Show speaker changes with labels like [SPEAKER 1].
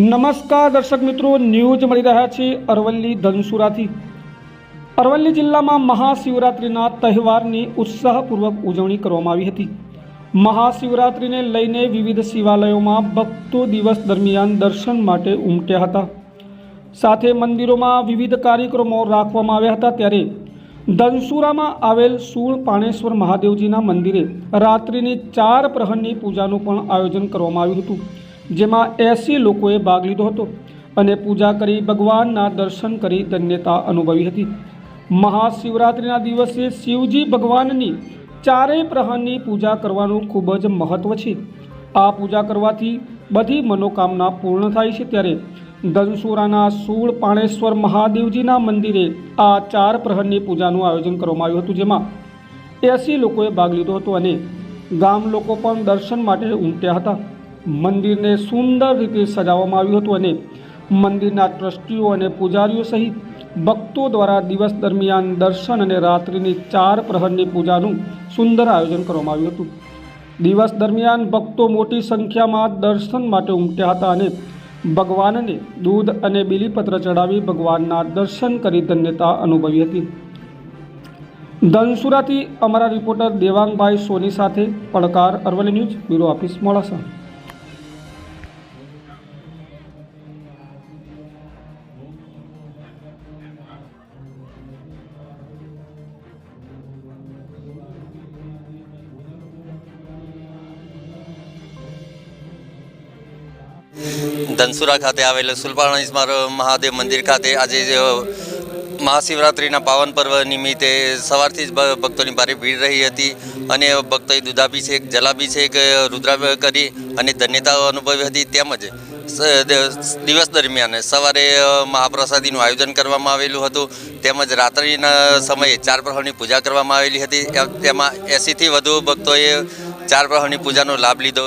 [SPEAKER 1] નમસ્કાર દર્શક મિત્રો, ન્યૂઝ મળી રહ્યા છે અરવલ્લી ધનસુરાથી. અરવલ્લી જિલ્લામાં મહાશિવરાત્રિના તહેવારની ઉત્સાહપૂર્વક ઉજવણી કરવામાં આવી હતી. મહાશિવરાત્રિને લઈને વિવિધ શિવાલયોમાં ભક્તો દિવસ દરમિયાન દર્શન માટે ઉમટ્યા હતા. સાથે મંદિરોમાં વિવિધ કાર્યક્રમો રાખવામાં આવ્યા હતા ત્યારે ધનસુરામાં આવેલ સૂળ પાણેશ્વર મહાદેવજીના મંદિરે રાત્રિની ચાર પ્રહરની પૂજાનું પણ આયોજન કરવામાં આવ્યું હતું. જેમાં એસી લોકોએ ભાગ લીધો હતો અને પૂજા કરી ભગવાનના દર્શન કરી ધન્યતા અનુભવી હતી. મહાશિવરાત્રિના દિવસે શિવજી ભગવાનની ચારેય પ્રહારની પૂજા કરવાનું ખૂબ જ મહત્ત્વ છે. આ પૂજા કરવાથી બધી મનોકામના પૂર્ણ થાય છે ત્યારે ધનસુરાના સૂળ પાણેશ્વર મહાદેવજીના મંદિરે આ ચાર પ્રહરની પૂજાનું આયોજન કરવામાં આવ્યું હતું, જેમાં એસી લોકોએ ભાગ લીધો હતો અને ગામ લોકો પણ દર્શન માટે ઉમટ્યા હતા. મંદિરને સુંદર રીતે સજાવવામાં આવ્યું હતું અને મંદિરના ટ્રસ્ટીઓ અને પૂજારીઓ સહિત ભક્તો દ્વારા દિવસ દરમિયાન દર્શન અને રાત્રિની ચાર પ્રહરની પૂજાનું સુંદર આયોજન કરવામાં આવ્યું હતું. દિવસ દરમિયાન ભક્તો મોટી સંખ્યામાં દર્શન માટે ઉમટ્યા હતા અને ભગવાનને દૂધ અને બીલીપત્ર ચડાવી ભગવાનના દર્શન કરી ધન્યતા અનુભવી હતી. ધનસુરાથી અમારા રિપોર્ટર દેવાંગભાઈ સોની સાથે પડકાર Aravalli news, bureau office Modasa.
[SPEAKER 2] Dhansura ખાતે આવેલ સુલપાણેશ્વર મહાદેવ મંદિર ખાતે આજે મહાશિવરાત્રિના પાવન પર્વ નિમિત્તે સવારથી જ ભક્તોની ભારે ભીડ રહી હતી અને ભક્તોએ દૂધાભિષેક, જલાભિષેક રુદ્રાભ કરી અને ધન્યતાઓ અનુભવી હતી. તેમજ દિવસ દરમિયાન સવારે મહાપ્રસાદીનું આયોજન કરવામાં આવેલું હતું. તેમજ રાત્રિના સમયે ચાર પ્રહરની પૂજા કરવામાં આવેલી હતી. તેમાં એંસીથી વધુ ભક્તોએ ચાર પ્રહરની પૂજાનો લાભ લીધો